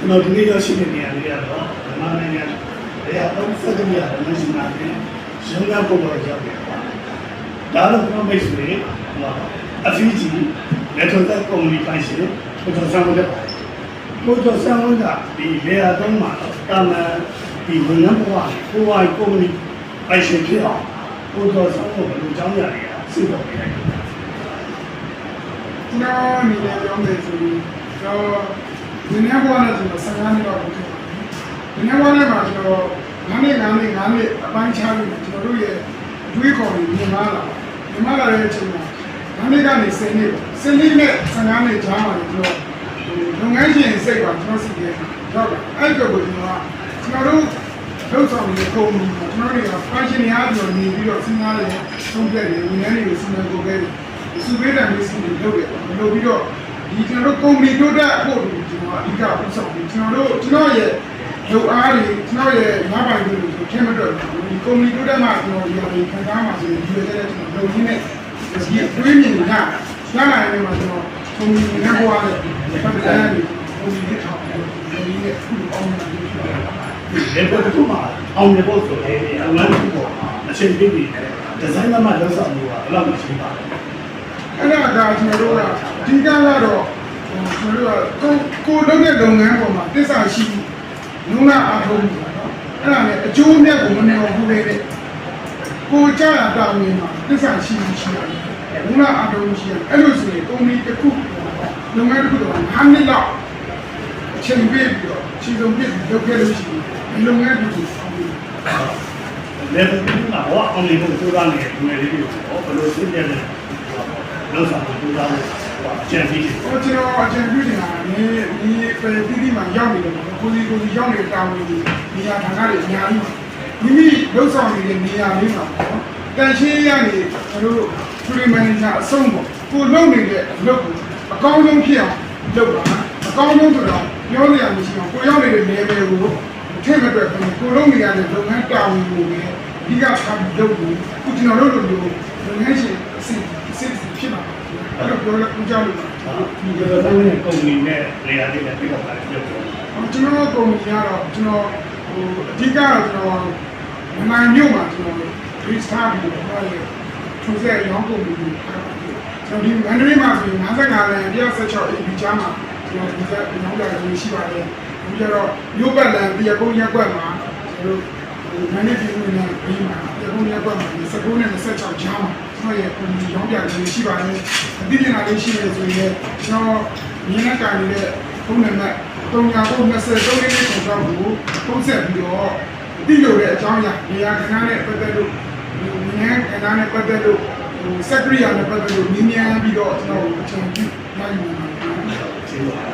ကျွန်တော်ဒီနေ့ရောက်ရှိတဲ့နေရာလေးကတော့မြန်မာနိုင်ငံတရားတော်စက်ကရတဲ့မရှိနာနဲ့ရန်ကုန်ပေါ်တော့ရောက်ပြန်ပါဒါတော့ကျွန်တော်မိတ်ဆွေဟောအဖီဂျီလက်ထောက်တဲ့ကုမ္ပဏီပိုင်ရှင်ကိုကျော်ဆန်းဝတ်တဲ့ကိုကျော်ဆန်းဝတ်ကဒီလေယာသုံးမှာတာမန်ဒီဝန်ထမ်းဘဝကိုဝိုင်းကုမ္ပဏီပိုင်ရှင်ဖြစ်အောင်ကိုကျော်ဆန်းဝတ်ဘယ်လိုကြောင်းရလဲစိတ်တော်ပြလိုက်ကျွန်တော်အနေနဲ့ပြောမယ်ဆိုရင်ကျွန်တော် ဒီနေ့ဘဝနဲ့ကျွန်တော်15နှစ်လောက်ဖြစ်ပါတယ်။ဒီနေ့ဘဝနဲ့မှာကျွန်တော်9နှစ်9နှစ်9နှစ်အပိုင်းခြားပြီးကျွန်တော်တို့ရဲ့အတွေးခေါ်တွေမြင်လာလာမြင်လာတဲ့အချိန်မှာ9နှစ်ကနေ10နှစ်ပေါ့10နှစ်နဲ့15နှစ်ကြားမှာကျွန်တော်လုပ်ငန်းရှင်စိတ်ပါကျွန်တော်စီခဲ့တော့အဲ့ဒီကိုကျွန်တော်ကကျွန်တော်တို့လောက်ဆောင်နေတဲ့ကုမ္ပဏီမှာကျွန်တော်တွေက fashion တွေအားပြောနေပြီးတော့စဉ်းစားတယ်သုံးပြတယ်ဝန်ထမ်းတွေကိုစီမံကုန်ခဲ့တယ်စုပေးတဲ့မျိုးစုတွေလုပ်တယ်ပေါ့လုပ်ပြီးတော့ ဒီကျွန်တော်တို့ကုမ္ပဏီတိုးတက်ဖို့ဒီကျွန်တော်အဓိကဥဆောင်ပြီးကျွန်တော်တို့ကျွန်တော်ရဲ့လုပ်အားတွေကျွန်တော်ရဲ့ငါးပိုင်တွေကိုထည့်မတွက်ဘူးဒီကုမ္ပဏီတိုးတက်မှကျွန်တော်ဒီအရေးခံစားမှာဆိုရင်ဒီလိုတဲ့ကျွန်တော်လုပ်ရင်းနဲ့ဒီတွေးမြင်နေတာရလာရင်မှကျွန်တော်ကုမ္ပဏီနဲ့ဘဝနဲ့ပတ်သက်တဲ့ကုမ္ပဏီနဲ့ထောက်တယ်ဒီရဲ့အခုအောင်နေတာဖြစ်ပါတယ်လေဘက်တစ်ခုမှာအောင်နေဖို့ဆိုရင်အမှန်တကယ်ပေါ့အချိန်ပြည့်ပြီးဒီဇိုင်းသမားလောက်ဆောင်မှုကဘယ်လောက်မရှိပါလဲအဲ့ဒါကကျွန်တော်တို့ကအ ဓိကကတော့ကျွန်တော်တို့ကကိုကိုလုပ်တဲ့လုပ်ငန်းပေါ်မှာတစ္ဆာရှိနုနာအားထုတ်မှုပေါ့နော်အဲ့ဒါနဲ့အကျိုးမြတ်ကိုမနေအောင်ဘူးလေတဲ့ကိုကြာရတာဝင်မှာတစ္ဆာရှိရှိရတယ်နုနာအားထုတ်မှုရှိရတယ်အဲ့လိုဆိုရင်ကုမ္ပဏီတစ်ခုလုပ်ငန်းတစ်ခုတော့9နှစ်လောက်အချိန်ပေးပြီးတော့ခြေစုံပြည့်လုပ်ခဲ့လို့ရှိရင်ဒီလုပ်ငန်းတစ်ခုအောင်ပြီးလေဘက်တစ်ခုမှာဟောအောင်နေဖို့ကြိုးစားနေတဲ့လူငယ်လေးတွေကိုဘယ်လိုသိတဲ့လဲလောက်ဆောင်မှုကြိုးစားလို့ အကျဉ်းပြီးတယ်ဟိုကျွန်တော်အကြံပြုနေတာနေဒီပဲတိတိမှရောက်နေတယ်ပေါ့ကိုစီကိုစီရောက်နေတဲ့တာဝန်ကြီးနေရာဌာနတွေအများကြီးပါမိမိလှုပ်ဆောင်နေတဲ့နေရာလေးမှာပေါ့တန်ရှင်းရနေကျွန်တော်တို့ဖရီမန်နေဂျာအဆုံးပေါ့ကိုလုပ်နေတဲ့အလုပ်ကိုအကောင်းဆုံးဖြစ်အောင်လုပ်ပါအကောင်းဆုံးဆိုတော့ပြောနေရမရှိအောင်ကိုရောက်နေတဲ့ level ကိုထည့်မတွက်ဘူးကိုလုပ်နေရတဲ့လုပ်ငန်းတာဝန်ကိုလည်းအဓိကထားပြီးလုပ်လို့ခုကျွန်တော်တို့လိုလုပ်ငန်းရှင်အစီအစီဖြစ်မှာ အဲ့တော့ပြောလို့ကြောက်လို့ဒီလိုသုံးတဲ့ကုမ္ပဏီနဲ့နေရာလေးနဲ့ပြတော့ပါတယ်ပြောတယ်ကျွန်တော်ကုမ္ပဏီကတော့ကျွန်တော်ဟိုအဓိကတော့ကျွန်တော်မြန်မာမြို့မှာကျွန်တော် reach ထားပြီးတော့ဟောရဲသူစဲရောင်းကုမ္ပဏီကိုထားပါတယ်ကျွန်တော်ဒီမန္တလေးမှာဆိုရင်55လမ်း116 AB ချားမှာကျွန်တော်ဒီကရောင်းတာလည်းရှိပါတယ်ဒီကြတော့မြို့ပတ်လမ်းတရားကုန်းရက်ကွက်မှာကျွန်တော် ဟိုနိုင်တဲ့ပြည်ဝင်လာပြီးမှာပြည်ဝင်ရက်ကွက်မှာ19နဲ့26ချောင်းမှာကျွန်တော်ရဲ့ပုံစံရောင်းပြလေးရှိပါတယ်အသိပညာလေးရှိနေဆိုရင်ကျွန်တော်မြင်တဲ့ကာလနဲ့ဖုန်းနံပါတ်3923လေးကိုတောင်းကိုပုံဆက်ပြီးတော့သိလို့တဲ့အကြောင်းအရာနေရာခဏနဲ့ပတ်သက်လို့ငန်းခဏနဲ့ပတ်သက်လို့ဟိုစက်ကရီယာနဲ့ပတ်သက်လို့မြင်မြန်ပြီးတော့ကျွန်တော်အချိန်ပြနိုင်မှာပါ